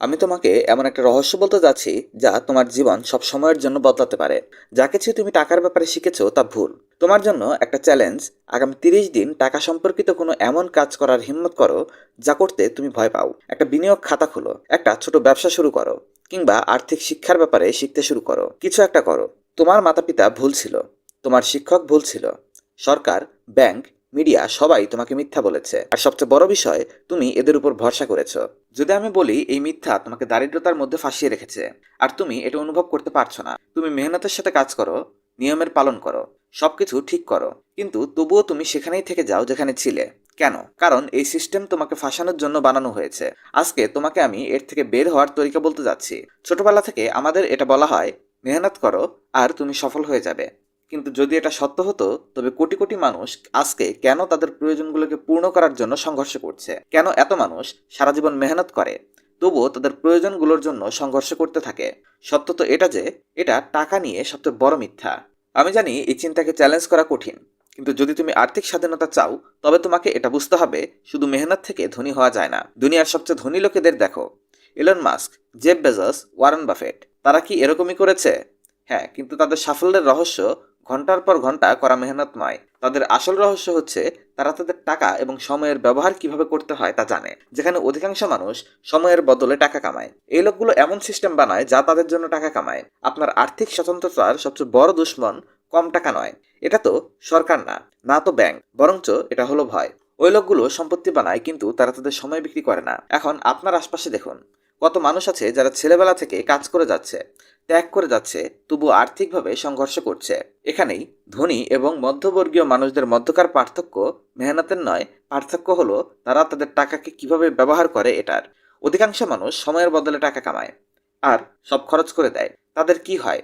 আমি তোমাকে এমন একটা রহস্য বলতে যাচ্ছি যা তোমার জীবন সব সময়ের জন্য বদলাতে পারে। যা কিছু তুমি টাকার ব্যাপারে শিখেছো তা ভুল। তোমার জন্য একটা চ্যালেঞ্জ আগামী তিরিশ দিন টাকা সম্পর্কিত কোনো এমন কাজ করার হিম্মত করো যা করতে তুমি ভয় পাও। একটা বিনিয়োগ খাতা খোলো, একটা ছোট ব্যবসা শুরু করো, কিংবা আর্থিক শিক্ষার ব্যাপারে শিখতে শুরু করো। কিছু একটা করো। তোমার মাতা পিতা ভুল ছিল, তোমার শিক্ষক ভুল ছিল, সরকার, ব্যাংক মিডিয়া সবাই তোমাকে মিথ্যা বলেছে। আর সবচেয়ে বড় বিষয়, তুমি এদের উপর ভরসা করেছ। যদি আমি বলি, এই মিথ্যা তোমাকে দারিদ্রতার মধ্যে ফাঁসিয়ে রেখেছে। আর তুমি এটা অনুভব করতে পারছ না। তুমি মেহনতের সাথে কাজ করো, নিয়মের পালন করো, সবকিছু ঠিক করো। কিন্তু তবুও তুমি সেখানেই থেকে যাও যেখানে ছিলে। কেন? কারণ এই সিস্টেম তোমাকে ফাঁসানোর জন্য বানানো হয়েছে। আজকে তোমাকে আমি এর থেকে বের হওয়ার তরিকা বলতে যাচ্ছি। ছোটবেলা থেকে আমাদের এটা বলা হয়, মেহনত করো আর তুমি সফল হয়ে যাবে। কিন্তু যদি এটা সত্য হতো, তবে কোটি কোটি মানুষ আজকে কেন তাদের প্রয়োজনগুলোকে পূর্ণ করার জন্য সংঘর্ষ করছে কেন এত মানুষ সারা জীবন মেহনত করে? তবুও তাদের প্রয়োজনগুলোর জন্য সংঘর্ষ করতে থাকে। সত্য তো এটা যে, এটা টাকা নিয়ে সবচেয়ে বড় মিথ্যা। আমি জানি এই চিন্তাকে চ্যালেঞ্জ করা কঠিন, কিন্তু যদি তুমি আর্থিক স্বাধীনতা চাও, তবে তোমাকে এটা বুঝতে হবে, শুধু মেহনত থেকে ধনী হওয়া যায় না। দুনিয়ার সবচেয়ে ধনী লোকেদের দেখো। Elon Musk Jeff Bezos Warren Buffett তারা কি এরকমই করেছে? হ্যাঁ কিন্তু তাদের সাফল্যের রহস্য ঘণ্টার পর ঘণ্টা করা মেহনত নয়। তাদের আসল রহস্য হচ্ছে, তারা তাদের টাকা এবং সময়ের ব্যবহার কীভাবে করতে হয় তা জানে। যেখানে অধিকাংশ মানুষ সময়ের বদলে টাকা কামায়। এই লোকগুলো এমন সিস্টেম বানায় যা তাদের জন্য টাকা কামায়। আপনার আর্থিক স্বতন্ত্রতার সবচেয়ে বড় দুশ্মন কম টাকা নয়। এটা তো সরকার না না তো ব্যাংক। বরঞ্চ এটা হলো ভয়। ওই লোকগুলো সম্পত্তি বানায় কিন্তু তারা তাদের সময় বিক্রি করে না। এখন আপনার আশপাশে দেখুন। কত মানুষ আছে যারা ছেলেবেলা থেকে কাজ করে যাচ্ছে, ত্যাগ করে যাচ্ছে তবু আর্থিকভাবে সংঘর্ষ করছে। এখানেই ধনী এবং মধ্যবর্গীয় মানুষদের মধ্যকার পার্থক্য মেহনতের নয়, পার্থক্য হলো তারা তাদের টাকাকে কীভাবে ব্যবহার করে এটার। অধিকাংশ মানুষ সময়ের বদলে টাকা কামায় আর সব খরচ করে দেয়। তাদের কি হয়?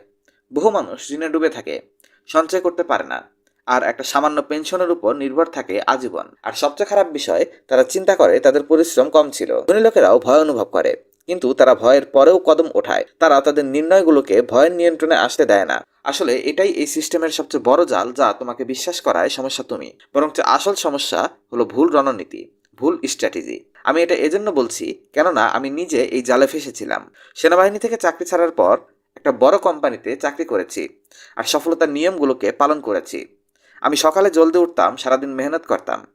বহু মানুষ ঋণে ডুবে থাকে, সঞ্চয় করতে পারে না আর একটা সামান্য পেনশনের উপর নির্ভর থাকে আজীবন। আর সবচেয়ে খারাপ বিষয়, তারা চিন্তা করে তাদের পরিশ্রম কম ছিল। ধনী লোকেরাও ভয় অনুভব করে। কিন্তু তারা ভয়ের পরেও কদম ওঠায়। তারা তাদের নির্ণয়গুলোকে ভয়ের নিয়ন্ত্রণে আসতে দেয় না। আসলে এটাই এই সিস্টেমের সবচেয়ে বড় জাল যা তোমাকে বিশ্বাস করায় সমস্যা তুমি। বরঞ্চ আসল সমস্যা হলো ভুল রণনীতি, ভুল স্ট্র্যাটেজি। আমি এটা এজন্য বলছি কেননা আমি নিজে এই জালে ফেসেছিলাম। সেনাবাহিনী থেকে চাকরি ছাড়ার পর একটা বড় কোম্পানিতে চাকরি করেছি আর সফলতার নিয়মগুলোকে পালন করেছি। আমি সকালে জলদি উঠতাম, সারাদিন মেহনত করতাম।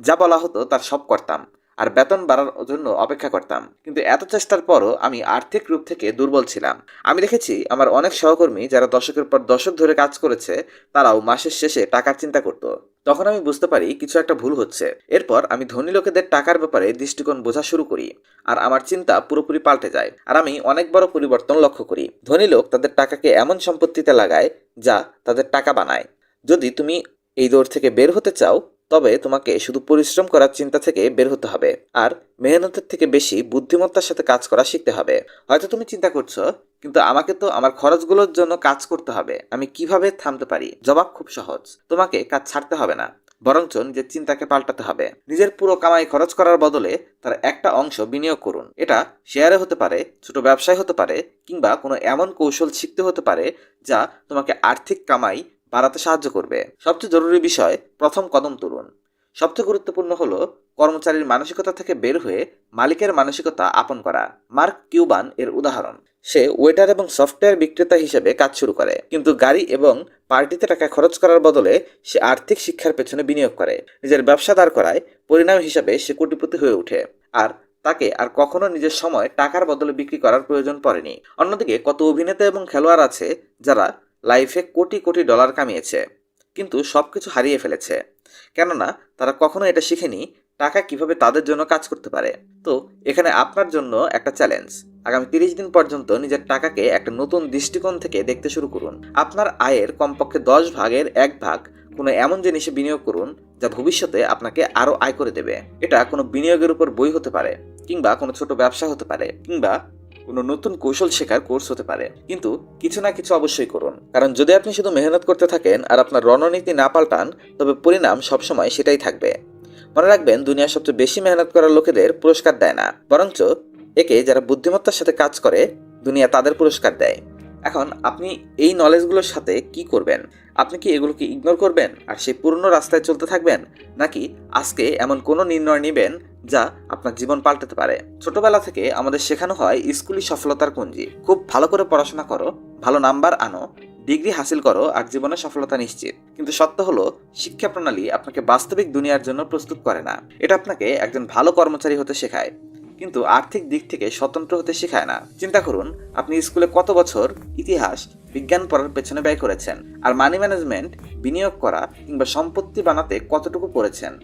যা বলা হতো তার সব করতাম। আর বেতন বাড়ার জন্য অপেক্ষা করতাম। কিন্তু এত চেষ্টার পরও আমি আর্থিক রূপ থেকে দুর্বল ছিলাম। আমি দেখেছি, আমার অনেক সহকর্মী যারা দশকের পর দশক ধরে কাজ করেছে, তারাও মাসের শেষে টাকার চিন্তা করত। তখন আমি বুঝতে পারি, কিছু একটা ভুল হচ্ছে। এরপর আমি ধনী লোকেদের টাকার ব্যাপারে দৃষ্টিকোণ বোঝা শুরু করি, আর আমার চিন্তা পুরোপুরি পাল্টে যায়। আর আমি অনেক বড় পরিবর্তন লক্ষ্য করি। ধনী লোক তাদের টাকাকে এমন সম্পত্তিতে লাগায়, যা তাদের টাকা বানায়। যদি তুমি এই দৌড় থেকে বের হতে চাও তবে তোমাকে শুধু পরিশ্রম করার চিন্তা থেকে বের হতে হবে, আর মেহনতের থেকে বেশি বুদ্ধিমত্তার সাথে কাজ করা শিখতে হবে। হয়তো তুমি চিন্তা করছ, কিন্তু আমাকে তো আমার খরচগুলোর জন্য কাজ করতে হবে, আমি কীভাবে থামতে পারি? জবাব খুব সহজ, তোমাকে কাজ ছাড়তে হবে না, বরঞ্চ নিজের চিন্তাকে পাল্টাতে হবে। নিজের পুরো কামাই খরচ করার বদলে তার একটা অংশ বিনিয়োগ করুন। এটা শেয়ারে হতে পারে, ছোট ব্যবসায় হতে পারে, কিংবা কোনো এমন কৌশল শিখতে হতে পারে, যা তোমাকে আর্থিক কামাই বাড়াতে সাহায্য করবে। সবচেয়ে জরুরি বিষয়, প্রথম কদম তুলুন। সবচেয়ে গুরুত্বপূর্ণ হলো কর্মচারীর মানসিকতা থেকে বের হয়ে মালিকের মানসিকতা আপন করা। মার্ক কিউবান এর উদাহরণ। সে ওয়েটার এবং সফটওয়্যার বিক্রেতা হিসেবে কাজ শুরু করে, কিন্তু গাড়ি এবং পার্টিতে টাকা খরচ করার বদলে সে আর্থিক শিক্ষার পেছনে বিনিয়োগ করে। নিজের ব্যবসা দাঁড় করায়, পরিণাম হিসাবে সে কোটিপতি হয়ে ওঠে। আর তাকে আর কখনো নিজের সময় টাকার বদলে বিক্রি করার প্রয়োজন পড়েনি। অন্যদিকে কত অভিনেতা এবং খেলোয়াড় আছে যারা লাইফে কোটি কোটি ডলার কামিয়েছে, কিন্তু সব কিছু হারিয়ে ফেলেছে। কেননা, তারা কখনো এটা শিখেনি, টাকা কীভাবে তাদের জন্য কাজ করতে পারে। তো, এখানে আপনার জন্য একটা চ্যালেঞ্জ আগামী তিরিশ দিন পর্যন্ত নিজের টাকাকে একটা নতুন দৃষ্টিকোণ থেকে দেখতে শুরু করুন। আপনার আয়ের কমপক্ষে দশ ভাগের এক ভাগ কোনো এমন জিনিসে বিনিয়োগ করুন, যা ভবিষ্যতে আপনাকে আরও আয় করে দেবে। এটা কোনো বিনিয়োগের উপর বই হতে পারে, কিংবা কোনো ছোট ব্যবসা হতে পারে, কিংবা কোনো নতুন কৌশল শেখার কোর্স হতে পারে। কিন্তু কিছু না কিছু অবশ্যই করুন। কারণ যদি আপনি শুধু মেহনত করতে থাকেন আর আপনার রণনীতি না পাল্টান, তবে পরিণাম সবসময় সেটাই থাকবে। মনে রাখবেন, দুনিয়ার সবচেয়ে বেশি মেহনত করার লোকেদের পুরস্কার দেয় না। বরঞ্চ একে যারা বুদ্ধিমত্তার সাথে কাজ করে, দুনিয়া তাদের পুরস্কার দেয়। এখন আপনি এই নলেজগুলোর সাথে কি করবেন? আপনি কি এগুলোকে ইগনোর করবেন আর সেই পুরনো রাস্তায় চলতে থাকবেন? নাকি আজকে এমন কোনো নির্ণয় নেবেন যা আপনার জীবন পাল্টাতে পারে? ছোটবেলা থেকে আমাদের শেখানো হয় স্কুলই সফলতার কুঞ্জি খুব ভালো করে পড়াশোনা করো, ভালো নাম্বার আনো ডিগ্রি হাসিল করো আর জীবনে সফলতা নিশ্চিত। কিন্তু সত্য হলো শিক্ষা প্রণালী আপনাকে বাস্তবিক দুনিয়ার জন্য প্রস্তুত করে না। এটা আপনাকে একজন ভালো কর্মচারী হতে শেখায়। কিন্তু আর্থিক দিক থেকে স্বতন্ত্র হতে শেখায় না। চিন্তা করুন, আপনি স্কুলে কত বছর ইতিহাস, বিজ্ঞান পড়ার পেছনে ব্যয় করেছেন আর মানি ম্যানেজমেন্ট বিনিয়োগ করা কিংবা সম্পত্তি বানাতে কতটুকু পড়েছেন?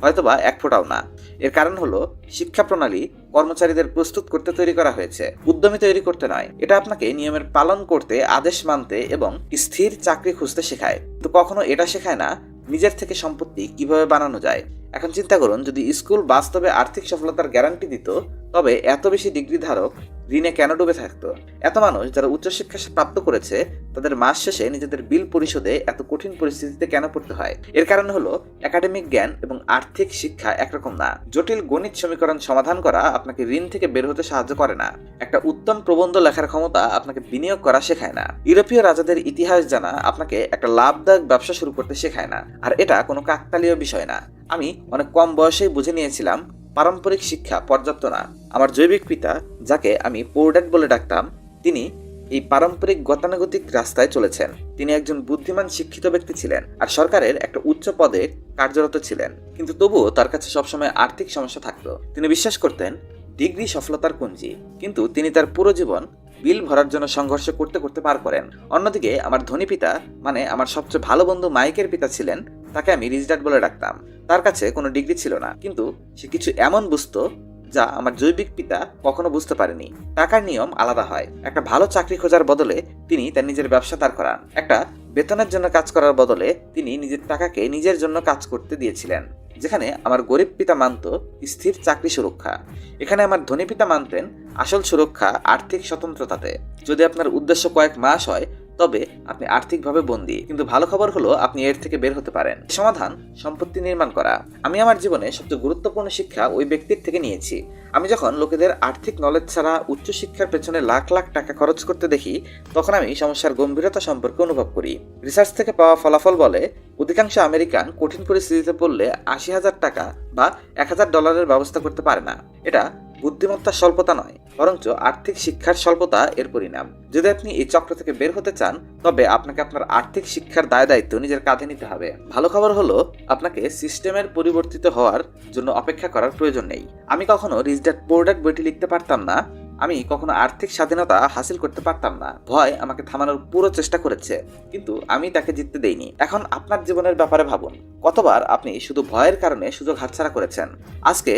হয়তোবা এক ফোঁটাও না। এর কারণ হলো, শিক্ষা প্রণালী কর্মচারীদের প্রস্তুত করতে তৈরি করা হয়েছে। উদ্যমী তৈরি করতে নয়, এটা আপনাকে নিয়মের পালন করতে, আদেশ মানতে এবং স্থির চাকরি খুঁজতে শেখায়। তো কখনো এটা শেখায় না নিজের থেকে সম্পত্তি কীভাবে বানানো যায়? এখন চিন্তা করুন, যদি স্কুল বাস্তবে আর্থিক সফলতার গ্যারান্টি দিত তবে এত বেশি ডিগ্রি ধারক ঋণে কেন ডুবে থাকতো? এত মানুষ যারা উচ্চশিক্ষা প্রাপ্ত করেছে, তাদের মাস শেষে নিজেদের বিল পরিশোধে এত কঠিন পরিস্থিতিতে কেন পড়তে হয়? এর কারণ হলো, একাডেমিক জ্ঞান এবং আর্থিক শিক্ষা একরকম না। জটিল গণিত সমীকরণ সমাধান করা আপনাকে ঋণ থেকে বের হতে সাহায্য করে না। একটা উত্তম প্রবন্ধ লেখার ক্ষমতা আপনাকে বিনিয়োগ করা শেখায় না। ইউরোপীয় রাজাদের ইতিহাস জানা আপনাকে একটা লাভদায়ক ব্যবসা শুরু করতে শেখায় না। আর এটা কোনো কাকতালীয় বিষয় না। আমি অনেক কম বয়সেই বুঝে নিয়েছিলাম পারম্পরিক শিক্ষা পর্যাপ্ত না। আমার জৈবিক পিতা, যাকে আমি পোর্ডাট বলে ডাকতাম, তিনি এই পারম্পরিক গতানুগতিক রাস্তায় চলেছেন। তিনি একজন বুদ্ধিমান, শিক্ষিত ব্যক্তি ছিলেন আর সরকারের একটা উচ্চ পদে কার্যরত ছিলেন। কিন্তু তবুও তার কাছে সবসময় আর্থিক সমস্যা থাকত। তিনি বিশ্বাস করতেন, ডিগ্রি সফলতার কুঞ্জি। কিন্তু তিনি তার পুরো জীবন বিল ভরার জন্য সংঘর্ষ করতে করতে পার করেন। অন্যদিকে, আমার ধনী পিতা মানে আমার সবচেয়ে ভালো বন্ধু মাইকের পিতা ছিলেন, তাকে আমি রিজডাট বলে ডাকতাম। তার কাছে কোনো ডিগ্রি ছিল না। কিন্তু সে কিছু এমন বুঝতো যা আমার জৈবিক পিতা কখনো বুঝতে পারেনি। টাকার নিয়ম আলাদা হয়। একটা ভালো চাকরি খোঁজার বদলে তিনি তার নিজের ব্যবসা দাঁড় করান। একটা বেতনের জন্য কাজ করার বদলে তিনি নিজের টাকাকে নিজের জন্য কাজ করতে দিয়েছিলেন। যেখানে আমার গরিব পিতা মানত স্থির চাকরি সুরক্ষা। এখানে আমার ধনী পিতা মানতেন আসল সুরক্ষা আর্থিক স্বতন্ত্রতাতে। যদি আপনার উদ্দেশ্য কয়েক মাস হয় তবে আপনি আর্থিকভাবে বন্দী। কিন্তু ভালো খবর হলো আপনি এর থেকে বের হতে পারেন। সমাধান, সম্পত্তি নির্মাণ করা। আমি আমার জীবনে সবচেয়ে গুরুত্বপূর্ণ শিক্ষা ওই ব্যক্তির থেকে নিয়েছি। আমি যখন লোকেদের আর্থিক নলেজ ছাড়া উচ্চশিক্ষার পেছনে লাখ লাখ টাকা খরচ করতে দেখি, তখন আমি সমস্যার গম্ভীরতা সম্পর্কে অনুভব করি। রিসার্চ থেকে পাওয়া ফলাফল বলে, অধিকাংশ আমেরিকান কঠিন পরিস্থিতিতে পড়লে আশি হাজার টাকা বা এক হাজার ডলারের ব্যবস্থা করতে পারে না। এটা বুদ্ধিমত্তার স্বল্পতা নয়, বরঞ্চ আর্থিক শিক্ষার স্বল্পতা এর পরিণাম। যদি আপনি এই চক্র থেকে বের হতে চান, তবে আপনাকে আপনার আর্থিক শিক্ষার দায় দায়িত্ব নিজের কাঁধে নিতে হবে। ভালো খবর হলো, আপনাকে সিস্টেমের পরিবর্তিত হওয়ার জন্য অপেক্ষা করার প্রয়োজন নেই। আমি কখনো রিজডাট পোর্ডাট বইটি লিখতে পারতাম না। আমি কখনো আর্থিক স্বাধীনতা হাসিল করতে পারতাম না। ভয় আমাকে থামানোর পুরো চেষ্টা করেছে, কিন্তু আমি তাকে জিততে দেইনি। এখন আপনার জীবনের ব্যাপারে ভাবুন, কতবার আপনি শুধু ভয়ের কারণে সুযোগ হাতছাড়া করেছেন? আজকে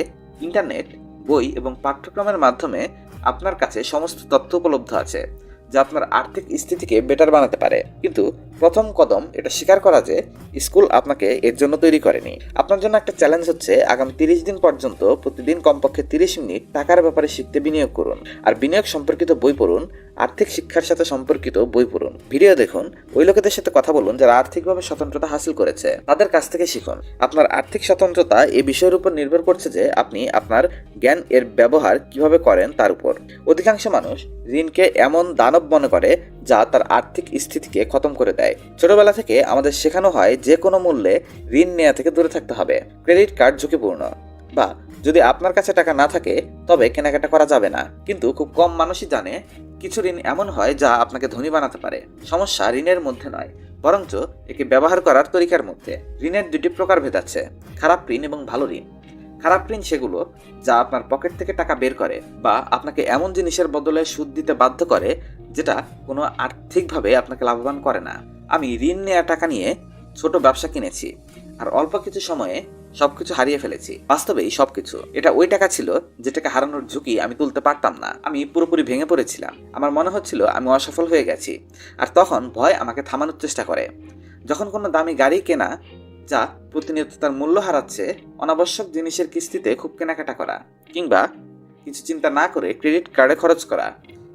ইন্টারনেট বই এবং পাঠ্যক্রমের মাধ্যমে আপনার কাছে সমস্ত তথ্য উপলব্ধ আছে। যা আপনার আর্থিক স্থিতিকে বেটার বানাতে পারে। কিন্তু প্রথম কদম এটা স্বীকার করা যে স্কুল আপনাকে এর জন্য তৈরি করেনি। আপনার জন্য একটা চ্যালেঞ্জ হচ্ছে আগামী তিরিশ দিন পর্যন্ত প্রতিদিন কমপক্ষে তিরিশ মিনিট টাকার ব্যাপারে শিখতে বিনিয়োগ করুন। আর বিনিয়োগ সম্পর্কিত বই পড়ুন, আর্থিক শিক্ষার সাথে সম্পর্কিত বই পড়ুন। ভিডিও দেখুন, ওই লোকেদের সাথে কথা বলুন যারা আর্থিকভাবে স্বতন্ত্রতা হাসিল করেছে। তাদের কাছ থেকে শিখুন। আপনার আর্থিক স্বতন্ত্রতা এই বিষয়ের উপর নির্ভর করছে যে আপনি আপনার জ্ঞান এর ব্যবহার কীভাবে করেন তার উপর। অধিকাংশ মানুষ ঋণকে এমন দানব মনে করে যা তার আর্থিক স্থিতিকে খতম করে দেয়। ছোটবেলা থেকে আমাদের শেখানো হয় যে কোনো মূল্যে ঋণ নেওয়া থেকে দূরে থাকতে হবে। ক্রেডিট কার্ড ঝুঁকিপূর্ণ। বা, যদি আপনার কাছে টাকা না থাকে, তবে কেনাকাটা করা যাবে না। কিন্তু খুব কম মানুষই জানে কিছু ঋণ এমন হয় যা আপনাকে ধনী বানাতে পারে। সমস্যা ঋণের মধ্যে নয়, বরঞ্চ একে ব্যবহার করার তরিকার মধ্যে। ঋণের দুটি প্রকারভেদ আছে, খারাপ ঋণ এবং ভালো ঋণ। খারাপ ঋণ সেগুলো যা আপনার পকেট থেকে টাকা বের করে বা আপনাকে এমন জিনিসের বদলে সুদ দিতে বাধ্য করে যেটা কোনো আর্থিকভাবে আপনাকে লাভবান করে না। আমি ঋণ নেওয়া টাকা নিয়ে ছোট ব্যবসা কিনেছি আর অল্প কিছু সময়ে সবকিছু হারিয়ে ফেলেছি। বাস্তবেই সবকিছু। এটা ওই টাকা ছিল যেটাকে হারানোর ঝুঁকি আমি তুলতে পারতাম না। আমি পুরোপুরি ভেঙে পড়েছিলাম। আমার মনে হচ্ছিল আমি অসফল হয়ে গেছি। আর তখন ভয় আমাকে থামানোর চেষ্টা করে। যখন কোনো দামি গাড়ি কেনা যা প্রতিনিয়ত তার মূল্য হারাচ্ছে, অনাবশ্যক জিনিসের কিস্তিতে খুব কেনাকাটা করা কিংবা কিছু চিন্তা না করে ক্রেডিট কার্ডে খরচ করা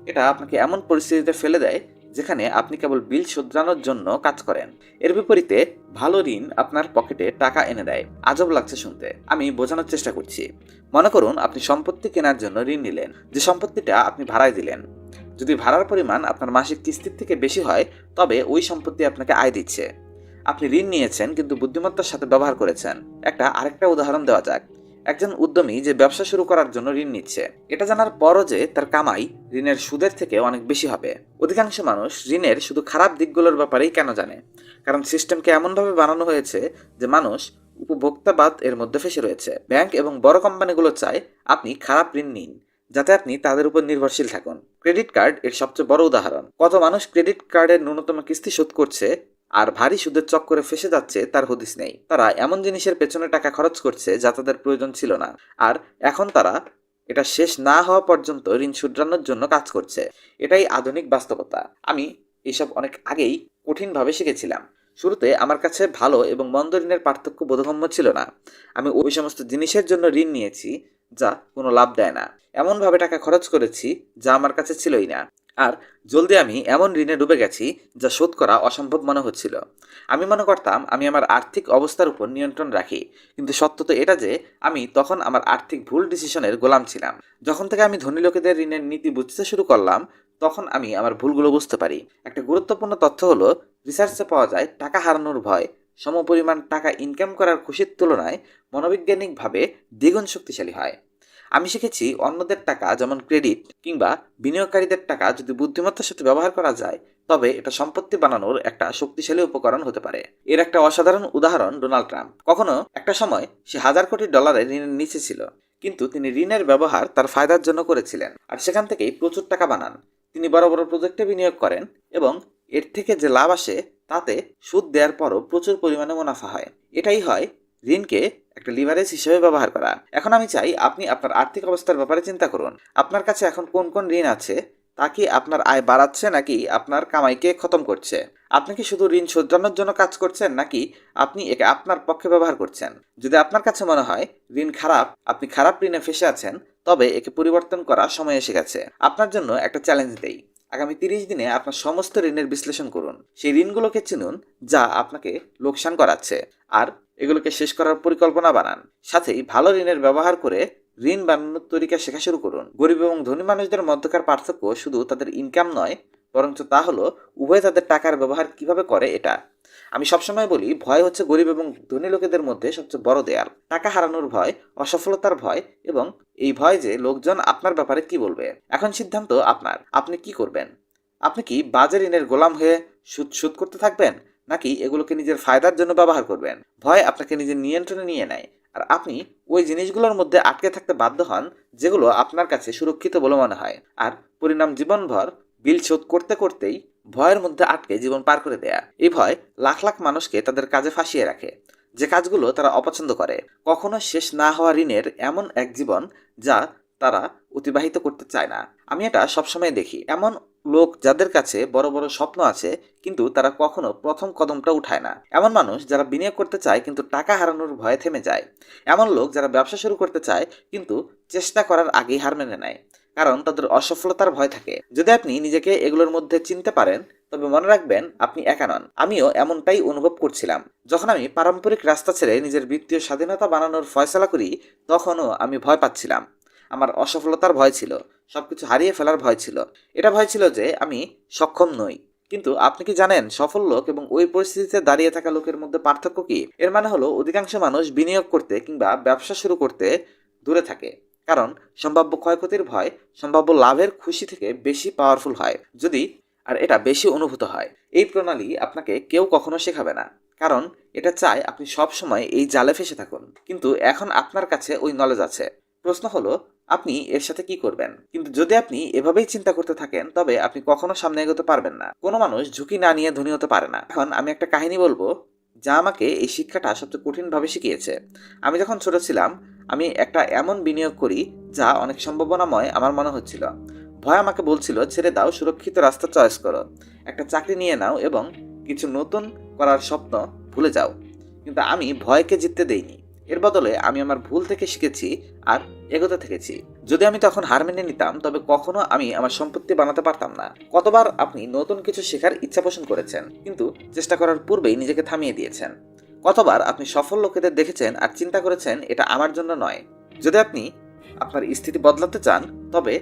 এটা আপনাকে এমন পরিস্থিতিতে ফেলে দেয় যেখানে আপনি কেবল বিল শোধরানোর জন্য কাজ করেন। এর বিপরীতে, ভালো ঋণ আপনার পকেটে টাকা এনে দেয়। আজব লাগছে শুনতে। আমি বোঝানোর চেষ্টা করছি। মনে করুন, আপনি সম্পত্তি কেনার জন্য ঋণ নিলেন। যে সম্পত্তিটা আপনি ভাড়ায় দিলেন। যদি ভাড়ার পরিমাণ আপনার মাসিক কিস্তির থেকে বেশি হয়, তবে ওই সম্পত্তি আপনাকে আয় দিচ্ছে। আপনি ঋণ নিয়েছেন, কিন্তু বুদ্ধিমত্তার সাথে ব্যবহার করেছেন। একটা আরেকটা উদাহরণ দেওয়া যাক। একজন উদ্যমী যে ব্যবসা শুরু করার জন্য ঋণ নিচ্ছে। এটা জানার পরও যে তার কামাই ঋণের সুদের থেকে অনেক বেশি হবে। অধিকাংশ মানুষ ঋণের শুধু খারাপ দিকগুলোর ব্যাপারেই কেন জানে? কারণ সিস্টেমকে এমনভাবে বানানো হয়েছে যে মানুষ উপভোক্তাবাদ এর মধ্যে ফেসে রয়েছে। ব্যাংক এবং বড় কোম্পানিগুলো চায় আপনি খারাপ ঋণ নিন, যাতে আপনি তাদের উপর নির্ভরশীল থাকুন। ক্রেডিট কার্ড এর সবচেয়ে বড় উদাহরণ। কত মানুষ ক্রেডিট কার্ডের ন্যূনতম কিস্তি শোধ করছে আর ভারী সুদের চক্করে ফেসে যাচ্ছে তার হদিস নেই। তারা এমন জিনিসের পেছনে টাকা খরচ করছে যা তাদের প্রয়োজন ছিল না। আর এখন তারা এটা শেষ না হওয়া পর্যন্ত ঋণ শুধরানোর জন্য কাজ করছে। এটাই আধুনিক বাস্তবতা। আমি এসব অনেক আগেই কঠিনভাবে শিখেছিলাম। শুরুতে আমার কাছে ভালো এবং মন্দ ঋণের পার্থক্য বোধগম্য ছিল না। আমি ওই সমস্ত জিনিসের জন্য ঋণ নিয়েছি যা কোনো লাভ দেয় না। এমনভাবে টাকা খরচ করেছি যা আমার কাছে ছিলই না। আর জলদি আমি এমন ঋণে ডুবে গেছি যা শোধ করা অসম্ভব মনে হচ্ছিল। আমি মনে করতাম আমি আমার আর্থিক অবস্থার উপর নিয়ন্ত্রণ রাখি, কিন্তু সত্য তো এটা যে আমি তখন আমার আর্থিক ভুল ডিসিশনের গোলাম ছিলাম। যখন থেকে আমি ধনী লোকেদের ঋণের নীতি বুঝতে শুরু করলাম, তখন আমি আমার ভুলগুলো বুঝতে পারি। একটা গুরুত্বপূর্ণ তথ্য হলো, রিসার্চে পাওয়া যায় টাকা হারানোর ভয়। সমপরিমাণ টাকা ইনকাম করার খুশির তুলনায় মনোবৈজ্ঞানিকভাবে দ্বিগুণ শক্তিশালী হয়। আমি শিখেছি অন্যদের টাকা, যেমন ক্রেডিট, কিংবা বিনিয়োগকারীদের টাকা যদি বুদ্ধিমত্তার সাথে ব্যবহার করা যায়, তবে এটা সম্পত্তি বানানোর একটা শক্তিশালী উপকরণ হতে পারে। এর একটা অসাধারণ উদাহরণ ডোনাল্ড ট্রাম্প। কখনো একটা সময় সে হাজার কোটি ডলারের ঋণের নিচে ছিল, কিন্তু তিনি ঋণের ব্যবহার তার ফায়দার জন্য করেছিলেন, আর সেখান থেকেই প্রচুর টাকা বানান। তিনি বড় বড় প্রজেক্টে বিনিয়োগ করেন এবং এর থেকে যে লাভ আসে, তাতে সুদ দেওয়ার পরও প্রচুর পরিমাণে মুনাফা হয়। এটাই হয় ঋণকে একটা লিভারেজ হিসেবে ব্যবহার করা। এখন আমি চাই আপনি আপনার আর্থিক অবস্থার ব্যাপারে চিন্তা করুন। আপনার কাছে এখন কোন কোন ঋণ আছে? তা কি আপনার আয় বাড়াচ্ছে নাকি আপনার কামাইকে খতম করছে? আপনি কি শুধু ঋণ শোধরানোর জন্য কাজ করছেন নাকি আপনি একে আপনার পক্ষে ব্যবহার করছেন? যদি আপনার কাছে মনে হয় ঋণ খারাপ, আপনি খারাপ ঋণে ফেসে আছেন, তবে একে পরিবর্তন করা সময় এসে গেছে। আপনার জন্য একটা চ্যালেঞ্জ দেই। আগামী তিরিশ দিনে আপনার সমস্ত ঋণের বিশ্লেষণ করুন। সেই ঋণগুলোকে চিনুন যা আপনাকে লোকসান করাচ্ছে। আর এগুলোকে শেষ করার পরিকল্পনা বানান। সাথেই ভালো ঋণের ব্যবহার করে ঋণ বানানোর তরিকা শেখা শুরু করুন। গরিব এবং ধনী মানুষদের মধ্যকার পার্থক্য শুধু তাদের ইনকাম নয়, বরঞ্চ তা হলো উভয় তাদের টাকার ব্যবহার কীভাবে করে এটা। আমি সবসময় বলি, ভয় হচ্ছে গরিব এবং ধনী লোকেদের মধ্যে সবচেয়ে বড় দেয়াল। টাকা হারানোর ভয়, অসফলতার ভয় এবং এই ভয় যে লোকজন আপনার ব্যাপারে কি বলবে? এখন সিদ্ধান্ত আপনার। আপনি কি করবেন? আপনি কি বাজে ঋণের গোলাম হয়ে সুদ সুদ করতে থাকবেন? নাকি এগুলোকে নিজের ফায়দার জন্য ব্যবহার করবেন? ভয় আপনাকে নিজের নিয়ন্ত্রণে নিয়ে নেয়। আর আপনি ওই জিনিসগুলোর মধ্যে আটকে থাকতে বাধ্য হন, যেগুলো আপনার কাছে সুরক্ষিত বলে মনে হয়। আর পরিণাম জীবনভর বিল শোধ করতে করতেই ভয়ের মধ্যে আটকে জীবন পার করে দেয়া। এই ভয় লাখ লাখ মানুষকে তাদের কাজে ফাঁসিয়ে রাখে। যে কাজগুলো তারা অপছন্দ করে। কখনো শেষ না হওয়া ঋণের এমন এক জীবন যা তারা অতিবাহিত করতে চায় না। আমি এটা সবসময় দেখি। এমন লোক যাদের কাছে বড় বড় স্বপ্ন আছে, কিন্তু তারা কখনো প্রথম কদমটা উঠায় না। এমন মানুষ যারা বিনিয়োগ করতে চায়, কিন্তু টাকা হারানোর ভয়ে থেমে যায়। এমন লোক যারা ব্যবসা শুরু করতে চায়, কিন্তু চেষ্টা করার আগেই হার মেনে নেয়, কারণ তাদের অসফলতার ভয় থাকে। যদি আপনি নিজেকে এগুলোর মধ্যে চিনতে পারেন, তবে মনে রাখবেন, আপনি একা নন। আমিও এমনটাই অনুভব করছিলাম। যখন আমি পারম্পরিক রাস্তা ছেড়ে নিজের বৃত্তীয় স্বাধীনতা বানানোর ফয়সলা করি, তখনও আমি ভয় পাচ্ছিলাম। আমার অসফলতার ভয় ছিল সব কিছু হারিয়ে ফেলার ভয় ছিল। এটা ভয় ছিল যে আমি সক্ষম নই। কিন্তু আপনি কি জানেন সফল লোক এবং ওই পরিস্থিতিতে দাঁড়িয়ে থাকা লোকের মধ্যে পার্থক্য কি? এর মানে হলো অধিকাংশ মানুষ বিনিয়োগ করতে কিংবা ব্যবসা শুরু করতে দূরে থাকে। কারণ সম্ভাব্য ক্ষয়ক্ষতির ভয়, সম্ভাব্য লাভের খুশি থেকে বেশি পাওয়ারফুল হয়, যদি আর এটা বেশি অনুভূত হয়। এই প্রণালী আপনাকে কেউ কখনো শেখাবে না। কারণ এটা চায় আপনি সব সময় এই জালে ফেসে থাকুন। কিন্তু এখন আপনার কাছে ওই নলেজ আছে। প্রশ্ন হলো আপনি এর সাথে কি করবেন? কিন্তু যদি আপনি এভাবেই চিন্তা করতে থাকেন, তবে আপনি কখনো সামনে এগোতে পারবেন না। কোনো মানুষ ঝুঁকি না নিয়ে ধনী হতে পারে না। এখন আমি একটা কাহিনী বলব, যা আমাকে এই শিক্ষাটা সবচেয়ে কঠিনভাবে শিখিয়েছে। আমি যখন ছোট ছিলাম, আমি একটা এমন বিনিয়োগ করি, যা অনেক সম্ভাবনাময় আমার মনে হচ্ছিল। ভয় আমাকে বলছিল, ছেড়ে দাও, সুরক্ষিত রাস্তা চয়েস করো। একটা চাকরি নিয়ে নাও এবং কিছু নতুন করার স্বপ্ন ভুলে যাও। কিন্তু আমি ভয়কে জিততে দেইনি। এর বদলে আমি আমার ভুল থেকে শিখেছি আর এগোতে থেকেছি। যদি আমি তখন হার মেনে নিতাম, তবে কখনো আমি আমার সম্পত্তি বানাতে পারতাম না। কতবার আপনি নতুন কিছু শেখার ইচ্ছা পোষণ করেছেন, কিন্তু চেষ্টা করার পূর্বেই নিজেকে থামিয়ে দিয়েছেন। কতবার আপনি সফল লোকেদের দেখেছেন আর চিন্তা করেছেন, এটা আমার জন্য নয়। যদি আপনি আপনার স্থিতি বদলাতে চান, তবে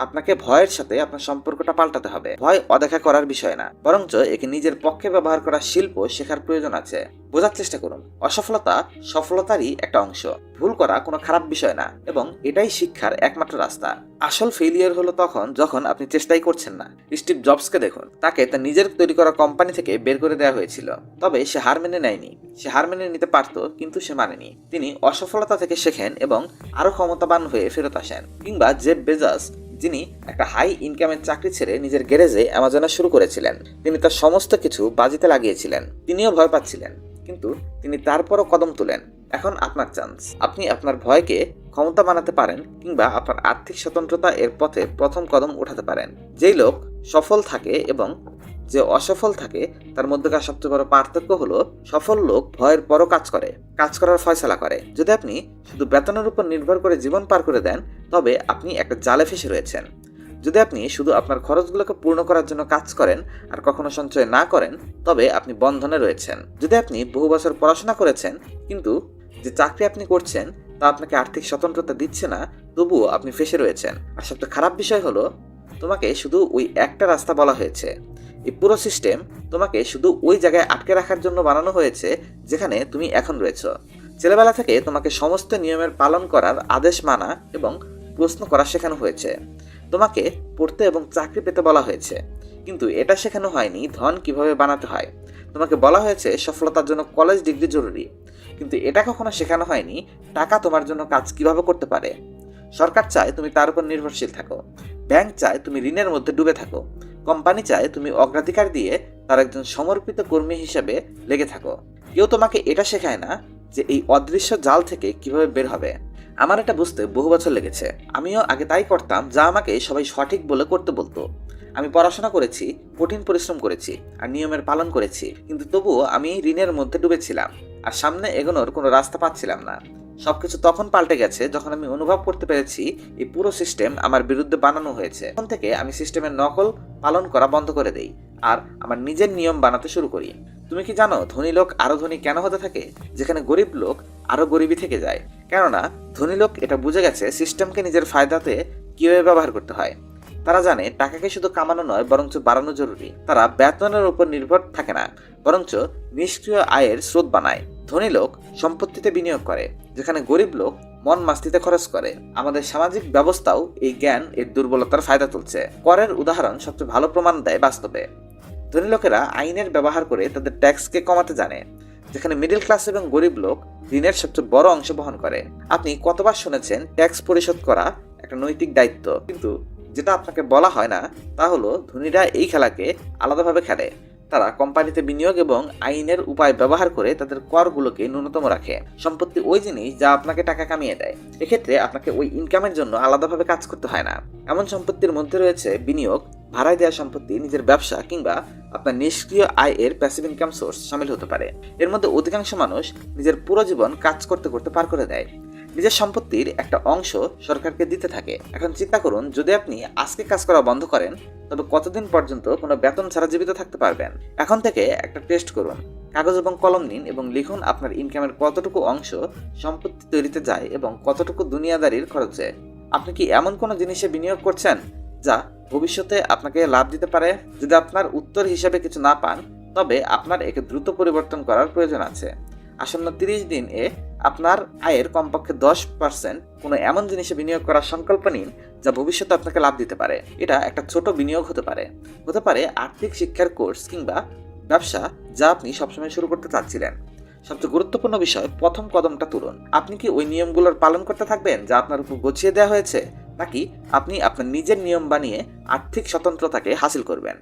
আপনাকে ভয়ের সাথে আপনার সম্পর্কটা পাল্টাতে হবে। ভয় অদেখা করার বিষয় না। বরঞ্চ একে নিজের পক্ষে ব্যবহার করা শিল্প শেখার প্রয়োজন আছে। বোঝার চেষ্টা করুন। অসফলতা সফলতারই একটা অংশ। ভুল করা কোনো খারাপ বিষয় না এবং এটাই শিক্ষার একমাত্র রাস্তা। আসল ফেলিয়ার হলো তখন যখন আপনি চেষ্টাই করছেন না। স্টিভ জবসকে দেখুন। তাকে তার নিজের তৈরি করা কোম্পানি থেকে বের করে দেওয়া হয়েছিল। তবে সে হার মেনে নেয়নি। সে হার মেনে নিতে পারত কিন্তু সে মানেনি। তিনি অসফলতা থেকে শেখেন এবং আরও ক্ষমতাবান হয়ে ফেরত আসেন। কিংবা জেব বেজাস যিনি একটা হাই ইনকামের চাকরি ছেড়ে নিজের গ্যারেজে অ্যামাজনে শুরু করেছিলেন। তিনি তার সমস্ত কিছু বাজিতে লাগিয়েছিলেন। তিনিও ভয় পাচ্ছিলেন। কিন্তু তিনি তারপরও কদম তুলেন। এখন আপনার চান্স আপনি আপনার ভয়কে ক্ষমতা বানাতে পারেন কিংবা আপনার আর্থিক স্বতন্ত্রতা এর পথে প্রথম কদম উঠাতে পারেন। যেই লোক সফল থাকে এবং যে অসফল থাকে, তার মধ্যকার সবচেয়ে বড় পার্থক্য হলো সফল লোক ভয়ের পরও কাজ করে, কাজ করার ফয়সলা করে। যদি আপনি শুধু বেতনের উপর নির্ভর করে জীবন পার করে দেন, তবে আপনি একটা জালে ফেসে রয়েছেন। যদি আপনি শুধু আপনার খরচগুলোকে পূর্ণ করার জন্য কাজ করেন আর কখনো সঞ্চয় না করেন, তবে আপনি বন্ধনে রয়েছেন। যদি আপনি বহু বছর পড়াশোনা করেছেন, কিন্তু যে চাকরি আপনি করছেন, তা আপনাকে আর্থিক স্বতন্ত্রতা দিচ্ছে না, তবুও আপনি ফেসে রয়েছেন। আর সবচেয়ে খারাপ বিষয় হলো, তোমাকে শুধু ওই একটা রাস্তা বলা হয়েছে। এই পুরো সিস্টেম তোমাকে শুধু ওই জায়গায় আটকে রাখার জন্য বানানো হয়েছে যেখানে তুমি এখন রয়েছ। ছেলেবেলা থেকে তোমাকে সমস্ত নিয়মের পালন করার আদেশ মানা এবং প্রশ্ন করা শেখানো হয়েছে। তোমাকে পড়তে এবং চাকরি পেতে বলা হয়েছে। কিন্তু এটা শেখানো হয়নি ধন কীভাবে বানাতে হয়। তোমাকে বলা হয়েছে সফলতার জন্য কলেজ ডিগ্রি জরুরি। কিন্তু এটা কখনো শেখানো হয়নি টাকা তোমার জন্য কাজ কীভাবে করতে পারে। সরকার চায় তুমি তার উপর নির্ভরশীল থাকো। ব্যাংক চায় তুমি ঋণের মধ্যে ডুবে থাকো। কোম্পানি চায় তুমি অগ্রাধিকার দিয়ে তার একজন সমর্পিত কর্মী হিসেবে লেগে থাকো। কেউ তোমাকে এটা শেখায় না যে এই অদৃশ্য জাল থেকে কীভাবে বের হবে। আমার এটা বুঝতে বহু বছর লেগেছে। আমিও আগে তাই করতাম যা আমাকে সবাই সঠিক বলে করতে বলতো। আমি পড়াশোনা করেছি, কঠিন পরিশ্রম করেছি, আর নিয়মের পালন করেছি, কিন্তু তবুও আমি ঋণের মধ্যে ডুবেছিলাম, আর সামনে এগোনোর কোনো রাস্তা পাচ্ছিলাম না। সবকিছু তখন পাল্টে গেছে যখন আমি অনুভব করতে পেরেছি, এই পুরো সিস্টেম আমার বিরুদ্ধে বানানো হয়েছে। তখন থেকে আমি সিস্টেমের নকল পালন করা বন্ধ করে দেই, আর আমার নিজের নিয়ম বানাতে শুরু করি। তুমি কি জানো, ধনী লোক আরও ধনী কেন হতে থাকে? যেখানে গরিব লোক আরও গরিবই থেকে যায়। কেননা, ধনী লোক এটা বুঝে গেছে সিস্টেমকে নিজের ফায়দাতে কীভাবে ব্যবহার করতে হয়। তারা জানে টাকাকে শুধু কামানো নয়, বরঞ্চ বাড়ানো জরুরি। তারা বেতনের উপর নির্ভর থাকে না, বরঞ্চ নিষ্ক্রিয় আয়ের স্রোত বানায়। ধনী লোক সম্পত্তিতে বিনিয়োগ করে, যেখানে গরিব লোক মন মাস্তিতে খরচ করে। আমাদের সামাজিক ব্যবস্থাও এই জ্ঞান, এর দুর্বলতার ফায়দা তুলছে। করের উদাহরণ সবচেয়ে ভালো প্রমাণ দেয় বাস্তবে। ধনী লোকেরা আইনের ব্যবহার করে তাদের ট্যাক্সকে কমাতে জানে, যেখানে মিডল ক্লাস এবং গরিব লোক ঋণের সবচেয়ে বড় অংশ বহন করে। আপনি কতবার শুনেছেন, ট্যাক্স পরিশোধ করা একটা নৈতিক দায়িত্ব কিন্তু যেটা আপনাকে বলা হয় না, তা হলো ধনীরা এই খেলাকে আলাদাভাবে খেলে। তারা কোম্পানিতে বিনিয়োগ এবং আইনের উপায় ব্যবহার করে তাদের করগুলোকে ন্যূনতম রাখে। সম্পত্তি ওই জিনিস যা আপনাকে টাকা কামিয়ে দেয়। এক্ষেত্রে আপনাকে ওই ইনকামের জন্য আলাদাভাবে কাজ করতে হয় না। এমন সম্পত্তির মধ্যে রয়েছে বিনিয়োগ, ভাড়ায় দেওয়া সম্পত্তি, নিজের ব্যবসা কিংবা আপনার নিষ্ক্রিয় আয় এর প্যাসিভ ইনকাম সোর্স সামিল হতে পারে। এর মধ্যে অধিকাংশ মানুষ নিজের পুরো জীবন কাজ করতে করতে পার করে দেয়। নিজের সম্পত্তির একটা অংশ সরকারকে দিতে থাকে। এখন চিন্তা করুন, যদি আপনি আজকে কাজ করা বন্ধ করেন, তবে কতদিন পর্যন্ত কোনো বেতন ছাড়া জীবিত থাকতে পারবেন? এখন থেকে একটা টেস্ট করুন। কাগজ এবং কলম নিন এবং লিখুন আপনার ইনকামের কতটুকু অংশ সম্পত্তি তৈরিতে যায় এবং কতটুকু দুনিয়াদারির খরচে। আপনি কি এমন কোনো জিনিসে বিনিয়োগ করছেন যা ভবিষ্যতে আপনাকে লাভ দিতে পারে? যদি আপনার উত্তর হিসাবে কিছু না পান, তবে আপনার একে দ্রুত পরিবর্তন করার প্রয়োজন আছে। আসন্ন তিরিশ দিন এ আপনার আয়ের কমপক্ষে দশ পার্সেন্ট কোনো এমন জিনিসে বিনিয়োগ করার সংকল্প নিন যা ভবিষ্যতে আপনাকে লাভ দিতে পারে। এটা একটা ছোট বিনিয়োগ হতে পারে। হতে পারে আর্থিক শিক্ষার কোর্স কিংবা ব্যবসা যা আপনি সবসময় শুরু করতে চাচ্ছিলেন। সবচেয়ে গুরুত্বপূর্ণ বিষয়, প্রথম কদমটা তুলুন। আপনি কি ওই নিয়মগুলোর পালন করতে থাকবেন যা আপনার উপর গছিয়ে দেওয়া হয়েছে, নাকি আপনি আপনার নিজের নিয়ম বানিয়ে আর্থিক স্বতন্ত্রতাকে হাসিল করবেন?